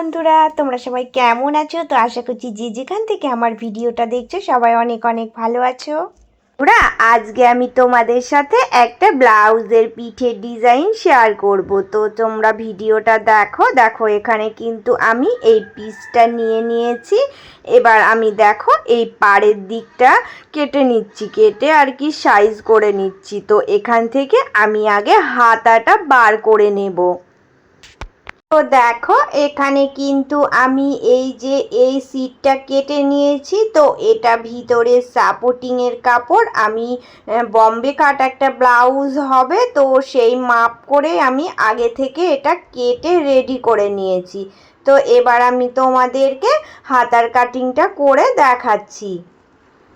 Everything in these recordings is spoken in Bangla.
বন্ধুরা, তোমরা সবাই কেমন আছো? তো আশা করছি যে যেখান থেকে আমার ভিডিওটা দেখছ, সবাই অনেক অনেক ভালো আছো। ওরা আজকে আমি তোমাদের সাথে একটা ব্লাউজের পিঠের ডিজাইন শেয়ার করব। তো তোমরা ভিডিওটা দেখো দেখো এখানে কিন্তু আমি এই পিসটা নিয়ে নিয়েছি। এবার আমি দেখো এই পাড়ের দিকটা কেটে নিচ্ছি, কেটে আর কি সাইজ করে নিচ্ছি। তো এখান থেকে আমি আগে হাতাটা বার করে নেব। তো দেখো, এখানে কিন্তু আমি এই যে এই সিটটা কেটে নিয়েছি, তো এটা ভিতরে সাপোর্টিংয়ের কাপড়। আমি বম্বে কাট একটা ব্লাউজ হবে, তো সেই মাপ করে আমি আগে থেকে এটা কেটে রেডি করে নিয়েছি। তো এবার আমি তোমাদেরকে হাতার কাটিংটা করে দেখাচ্ছি।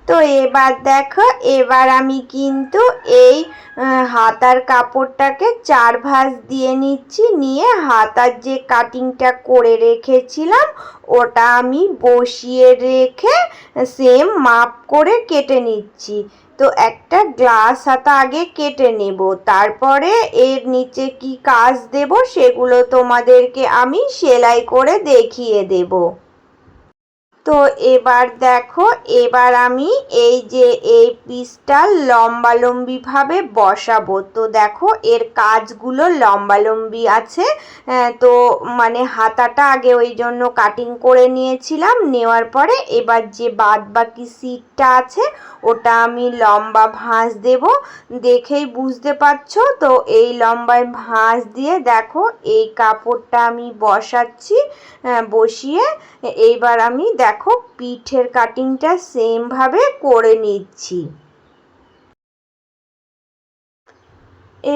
তো এবার দেখো, এবার আমি কিন্তু এই হাতার কাপড়টাকে চার ভাঁজ দিয়ে নিচ্ছি, নিয়ে হাতার যে কাটিংটা করে রেখেছিলাম, ওটা আমি বসিয়ে রেখে সেম মাপ করে কেটে নিচ্ছি। তো একটা গ্লাস হাতা আগে কেটে নেব, তারপরে এর নিচে কি কাজ দেব সেগুলো তোমাদেরকে আমি সেলাই করে দেখিয়ে দেবো। তো এবার দেখো এবার আমি এই যে এই পিসটা লম্বালম্বিভাবে বসাবো। তো দেখো এর কাজগুলো লম্বালম্বি আছে। আহ, তো মানে হাতাটা আগে ওই জন্য কাটিং করে নিয়েছিলাম নেওয়ার পরে এবার যে বাদ বাকি সিটটা আছে ওটা আমি লম্বা ভাঁজ দেব। দেখেই বুঝতে পারছ? তো এই লম্বায় ভাঁজ দিয়ে দেখো এই কাপড়টা আমি বসাচ্ছি আহ, বসিয়ে এইবার আমি দেখো পিঠের কাটিংটা সেমভাবে করে নিচ্ছি।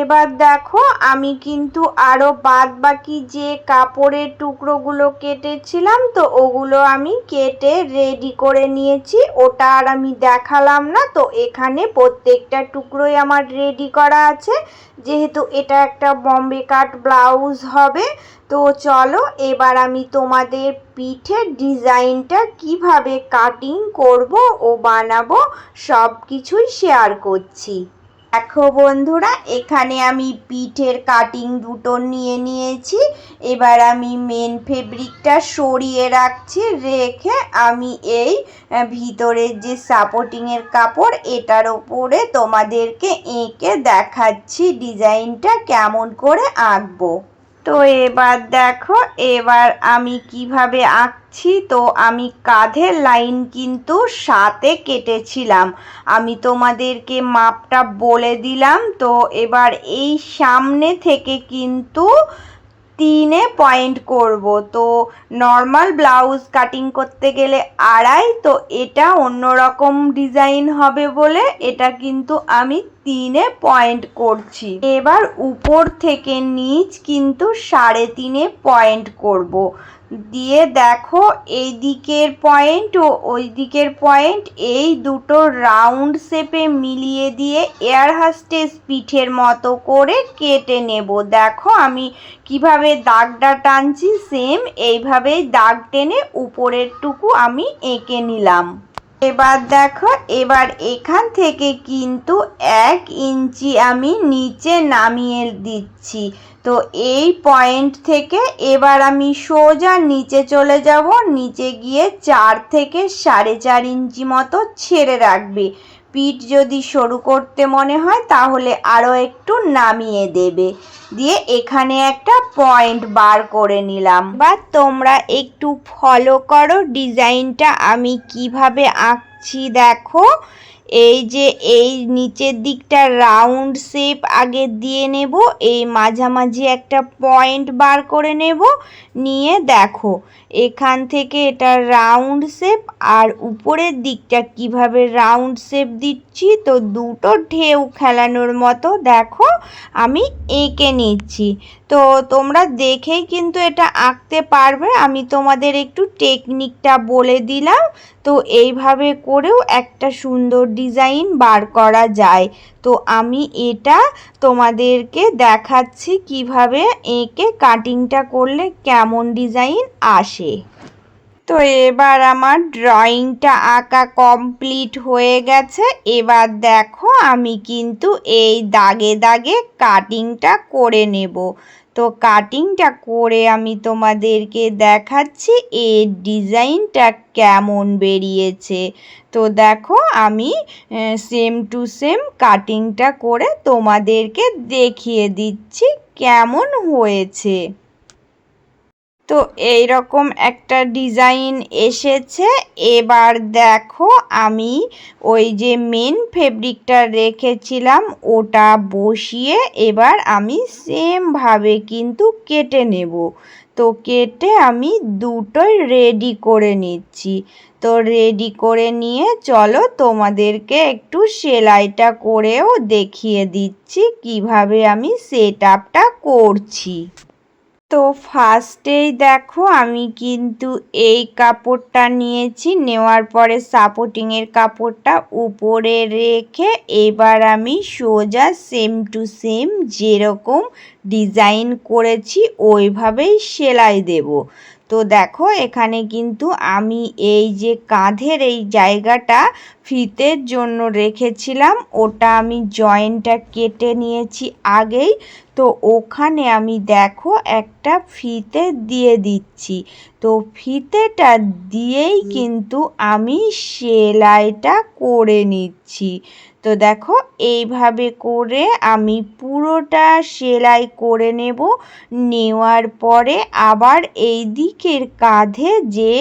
এবার দেখো, আমি কিন্তু আরও বাদ বাকি যে কাপড়ের টুকরোগুলো কেটেছিলাম তো ওগুলো আমি কেটে রেডি করে নিয়েছি। ওটা আর আমি দেখালাম না, তো এখানে প্রত্যেকটা টুকরোই আমার রেডি করা আছে। যেহেতু এটা একটা বম্বে কাট ব্লাউজ হবে, তো চলো এবার আমি তোমাদের পিঠের ডিজাইনটা কীভাবে কাটিং করব ও বানাবো সব কিছুই শেয়ার করছি। দেখো বন্ধুরা, এখানে আমি পিঠের কাটিং দুটো নিয়ে নিয়েছি। এবার আমি মেন ফেব্রিকটা সরিয়ে রাখছি, রেখে আমি এই ভিতরের যে সাপোর্টিংয়ের কাপড়, এটার ওপরে তোমাদেরকে এঁকে দেখাচ্ছি ডিজাইনটা কেমন করে আঁকবো। তো এবার দেখো, এবার আমি কীভাবে আঁকছি? তো আমি কাঁধের লাইন কিন্তু সাতে কেটেছিলাম। আমি তোমাদেরকে মাপটা বলে দিলাম। তো এবার এই সামনে থেকে কিন্তু তিনে পয়েন্ট করব। তো নর্মাল ব্লাউজ কাটিং করতে গেলে আড়াই, তো এটা অন্যরকম ডিজাইন হবে বলে এটা কিন্তু আমি তিনে পয়েন্ট করছি। এবার উপর থেকে নিচ কিন্তু সাড়ে তিনে পয়েন্ট করব। দিয়ে দেখো এই দিকের পয়েন্ট ও ওই দিকের পয়েন্ট এই দুটো রাউন্ড শেপে মিলিয়ে দিয়ে এয়ার হাস্টেস পিঠের মতো করে কেটে নেব। দেখো আমি কীভাবে দাগটা টানছি সেম এইভাবেই দাগ টেনে উপরের টুকু আমি এঁকে নিলাম। এবার দেখো, এবার এখান থেকে কিন্তু এক ইঞ্চি আমি নিচে নামিয়ে দিচ্ছি। তো এই পয়েন্ট থেকে এবার আমি সোজা নিচে চলে যাব, নিচে গিয়ে চার থেকে সাড়ে চার ইঞ্চি মতো ছেড়ে রাখবে। পিঠ যদি সরু করতে মনে হয়, তাহলে আরও একটু নামিয়ে দেবে। দিয়ে এখানে একটা পয়েন্ট বার করে নিলাম। বা তোমরা একটু ফলো করো। ডিজাইনটা আমি কীভাবে আঁকছি দেখো। এই যে এই নিচের দিকটা রাউন্ড শেপ আগে দিয়ে নেব, এই মাঝামাঝি একটা পয়েন্ট বার করে নেব, নিয়ে দেখো, এখান থেকে এটা রাউন্ড শেপ আর উপরের দিকটা কীভাবে রাউন্ড শেপ দিচ্ছি, তো দুটো ঢেউ খেলানোর মতো, দেখো, আমি এঁকে নিচ্ছি। তো তোমরা দেখেই কিন্তু এটা আঁকতে পারবে, আমি তোমাদের একটু টেকনিকটা বলে দিলাম। তো এইভাবে করেও একটা সুন্দর ডিজাইন বার করা যায়। তো আমি এটা তোমাদেরকে দেখাচ্ছি কীভাবে এঁকে কাটিংটা করলে কেমন ডিজাইন আসে। তো এবার আমার ড্রয়িংটা আঁকা কমপ্লিট হয়ে গেছে। এবার দেখো আমি কিন্তু এই দাগে দাগে কাটিংটা করে নেব। তো কাটিংটা করে আমি তোমাদেরকে দেখাচ্ছি, এর ডিজাইনটা কেমন বেরিয়েছে। তো দেখো, আমি সেম টু সেম কাটিংটা করে তোমাদেরকে দেখিয়ে দিচ্ছি, কেমন হয়েছে। তো এই রকম একটা ডিজাইন এসেছে। এবার দেখো আমি ওই যে মেন ফেব্রিকটা রেখেছিলাম, ওটা বসিয়ে এবার আমি সেমভাবে কিন্তু কেটে নেব। তো কেটে আমি দুটোই রেডি করে নিচ্ছি। তো রেডি করে নিয়ে চলো তোমাদেরকে একটু সেলাইটা করেও দেখিয়ে দিচ্ছি, কীভাবে আমি সেট করছি। তো ফার্স্টেই দেখো আমি কিন্তু এই কাপড়টা নিয়েছি, নেওয়ার পরে সাপোর্টিংয়ের কাপড়টা উপরে রেখে এবার আমি সোজা সেম টু সেম যেরকম ডিজাইন করেছি, ওইভাবেই সেলাই দেব। তো দেখো এখানে কিন্তু আমি এই যে কাঁধের এই জায়গাটা ফিতের জন্য রেখেছিলাম। ওটা আমি জয়েন্টটা কেটে নিয়েছি আগেই। তো ওখানে আমি দেখো একটা ফিতে দিয়ে দিচ্ছি। তো ফিতেটা দিয়েই কিন্তু আমি সেলাইটা করে নিচ্ছি। তো দেখো, এইভাবে করে আমি পুরোটা সেলাই করে নেব। নেওয়ার পরে আবার এই দিকের কাঁধে যে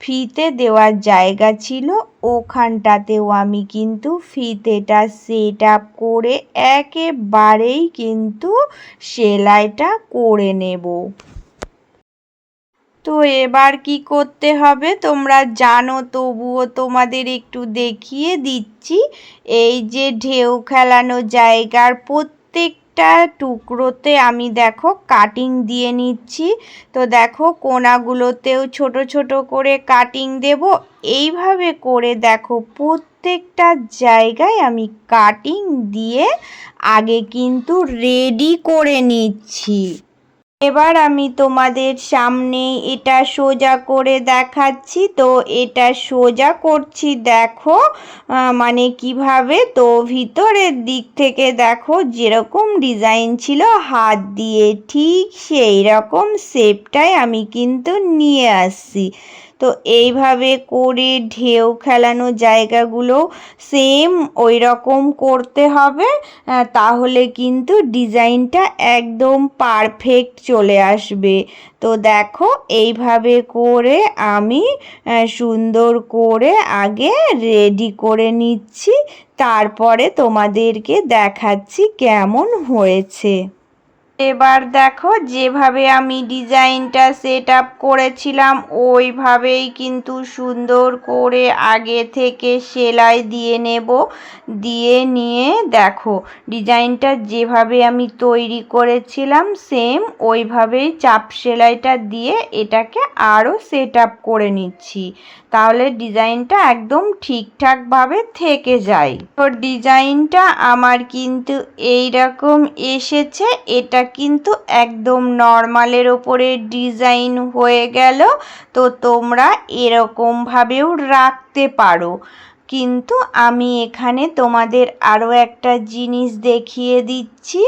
ফিতে দেওয়ার জায়গা ছিল, ওখানটাতেও আমি কিন্তু ফিতেটা সেট আপ করে একেবারেই কিন্তু সেলাইটা করে নেব। তো এবার কি করতে হবে? তোমরা জানো, তবুও তোমাদের একটু দেখিয়ে দিচ্ছি। এই যে ঢেউ খেলানো জায়গার প্রত্যেকটা টুকরোতে আমি দেখো কাটিং দিয়ে নিচ্ছি। তো দেখো কোনাগুলোতেও ছোট ছোট করে কাটিং দেব। এইভাবে করে দেখো প্রত্যেকটা জায়গায় আমি কাটিং দিয়ে আগে কিন্তু রেডি করে নিচ্ছি। এবার আমি তোমাদের সামনে এটা সোজা করে দেখাচ্ছি। তো এটা সোজা করছি, দেখো মানে কীভাবে? তো ভিতরের দিক থেকে দেখো, যেরকম ডিজাইন ছিল, হাত দিয়ে ঠিক সেই রকম শেপটাই আমি কিন্তু নিয়ে আসছি। তো এইভাবে করে ঢেউ খেলানো জায়গাগুলো সেম ওই রকম করতে হবে তাহলে কিন্তু ডিজাইনটা একদম পারফেক্ট চলে আসবে। তো দেখো, এইভাবে করে আমি সুন্দর করে আগে রেডি করে নিচ্ছি, তারপরে তোমাদেরকে দেখাচ্ছি কেমন হয়েছে। এবার দেখো, যেভাবে আমি ডিজাইনটা সেট আপ করেছিলাম, ওইভাবেই কিন্তু সুন্দর করে আগে থেকে সেলাই দিয়ে নেব। দিয়ে নিয়ে দেখো, ডিজাইনটা যেভাবে আমি তৈরি করেছিলাম সেম ওইভাবেই চাপ সেলাইটা দিয়ে এটাকে আরও সেট আপ করে নিচ্ছি। তাহলে ডিজাইনটা একদম ঠিকঠাকভাবে থেকে যায়। তো ডিজাইনটা আমার কিন্তু এই রকম এসেছে, এটা কিন্তু একদম নর্মালের ওপরে ডিজাইন হয়ে গেল, তো তোমরা এরকমভাবেও রাখতে পারো। কিন্তু আমি এখানে তোমাদের আরও একটা জিনিস দেখিয়ে দিচ্ছি।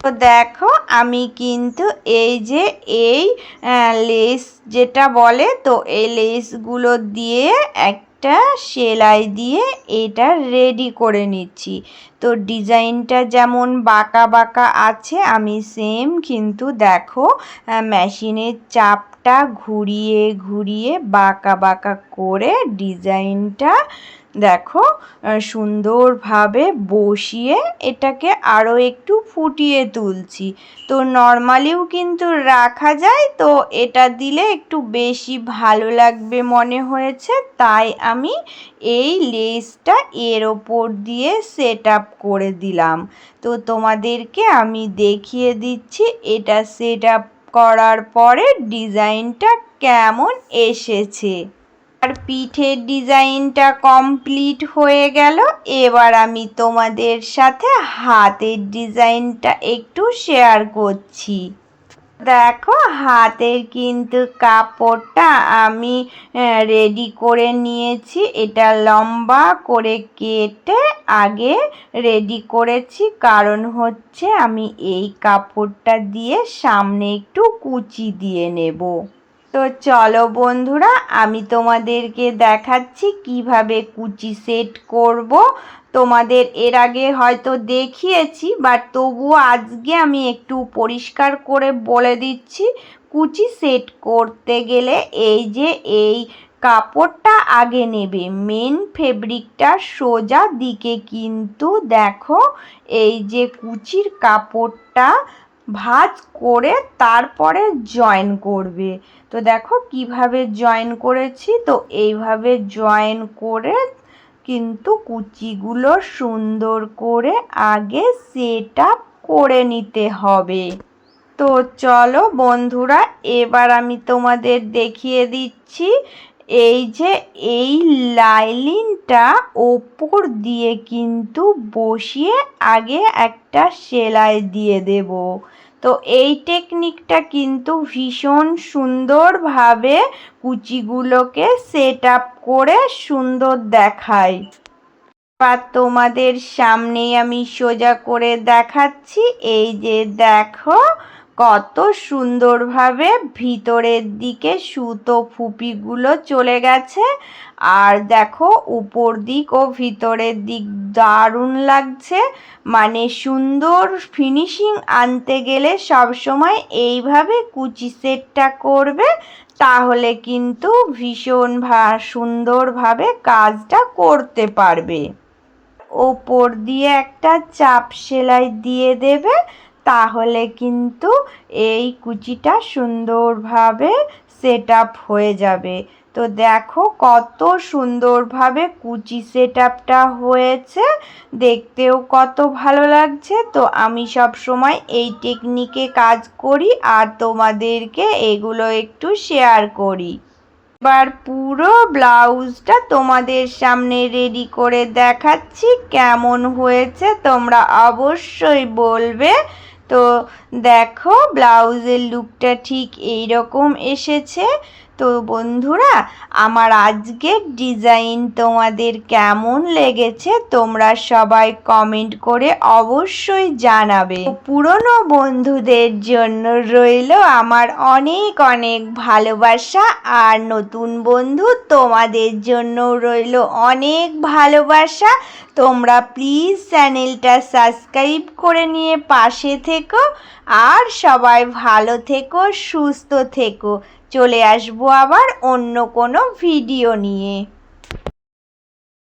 তো দেখো, আমি কিন্তু এই যে এই লেস যেটা বলে, তো এই লেসগুলো দিয়ে একটা সেলাই দিয়ে এটা রেডি করে নিচ্ছি। তো ডিজাইনটা যেমন বাঁকা বাঁকা আছে, আমি সেম কিন্তু দেখো মেশিনের চাপটা ঘুরিয়ে ঘুরিয়ে বাঁকা বাঁকা করে ডিজাইনটা দেখো সুন্দরভাবে বসিয়ে এটাকে আরও একটু ফুটিয়ে তুলছি। তো নর্মালিও কিন্তু রাখা যায়, তো এটা দিলে একটু বেশি ভালো লাগবে মনে হয়েছে। তাই আমি এই লেসটা এর ওপর দিয়ে সেট আপ করে দিলাম। তো তোমাদেরকে আমি দেখিয়ে দিচ্ছি, এটা সেট করার পরে ডিজাইনটা কেমন এসেছে। আর পিঠের ডিজাইনটা কমপ্লিট হয়ে গেল। এবার আমি তোমাদের সাথে হাতের ডিজাইনটা একটু শেয়ার করছি। দেখো, হাতের কিন্তু কাপড়টা আমি রেডি করে নিয়েছি। এটা লম্বা করে কেটে আগে রেডি করেছি। কারণ হচ্ছে আমি এই কাপড়টা দিয়ে সামনে একটু কুচি দিয়ে নেব। তো চলো বন্ধুরা, আমি তোমাদেরকে দেখাচ্ছি কীভাবে কুচি সেট করব। তোমাদের এর আগে হয়তো দেখিয়েছি, বাট তবুও আজকে আমি একটু পরিষ্কার করে বলে দিচ্ছি, কুচি সেট করতে গেলে এই যে এই কাপড়টা আগে নেবে। মেন ফেব্রিকটা সোজা দিকে কিন্তু দেখো, এই যে কুচির কাপড়টা ভাঁজ করে তারপরে জয়েন করবে। তো দেখো কীভাবে জয়েন করেছি? তো এইভাবে জয়েন করে কিন্তু কুচিগুলো সুন্দর করে আগে সেট করে নিতে হবে। তো চলো বন্ধুরা, এবার আমি তোমাদের দেখিয়ে দিচ্ছি এই যে এই লাইলিনটা ওপর দিয়ে কিন্তু বসিয়ে আগে একটা সেলাই দিয়ে দেব। তো এই টেকনিকটা কিন্তু ভীষণ সুন্দরভাবে কুচিগুলোকে সেট আপ করে সুন্দর দেখায়। বা তোমাদের সামনেই আমি সোজা করে দেখাচ্ছি। এই যে দেখো কত সুন্দরভাবে ভিতরের দিকে সুতো ফুপিগুলো চলে গেছে। আর দেখো, উপর দিক ও ভিতরের দিক দারুণ লাগছে। মানে সুন্দর ফিনিশিং আনতে গেলে সবসময় এইভাবে কুচি সেটটা করবে, তাহলে কিন্তু ভীষণ সুন্দরভাবে কাজটা করতে পারবে। ওপর দিয়ে একটা চাপ সেলাই দিয়ে দেবে তাহলে কিন্তু এই কুচিটা সুন্দরভাবে সেট আপ হয়ে যাবে। তো দেখো কত সুন্দরভাবে কুচি সেট আপটা হয়েছে। দেখতেও কত ভালো লাগছে। তো আমি সব সময় এই টেকনিকে কাজ করি আর তোমাদেরকে এগুলো একটু শেয়ার করি। এবার পুরো ব্লাউজটা তোমাদের সামনে রেডি করে দেখাচ্ছি, কেমন হয়েছে তোমরা অবশ্যই বলবে। তো দেখো, ব্লাউজের লুকটা ঠিক এই রকম এসেছে। তো বন্ধুরা, আমার আজকের ডিজাইন তোমাদের কেমন লেগেছে তোমরা সবাই কমেন্ট করে অবশ্যই জানাবে। পুরনো বন্ধুদের জন্য রইল আমার অনেক অনেক ভালোবাসা আর নতুন বন্ধু তোমাদের জন্য রইল অনেক ভালোবাসা। তোমরা প্লিজ চ্যানেলটা সাবস্ক্রাইব করে নিয়ে পাশে থেকো আর সবাই ভালো থেকো, সুস্থ থেকো। চলে আসব আবার অন্য কোনো ভিডিও নিয়ে।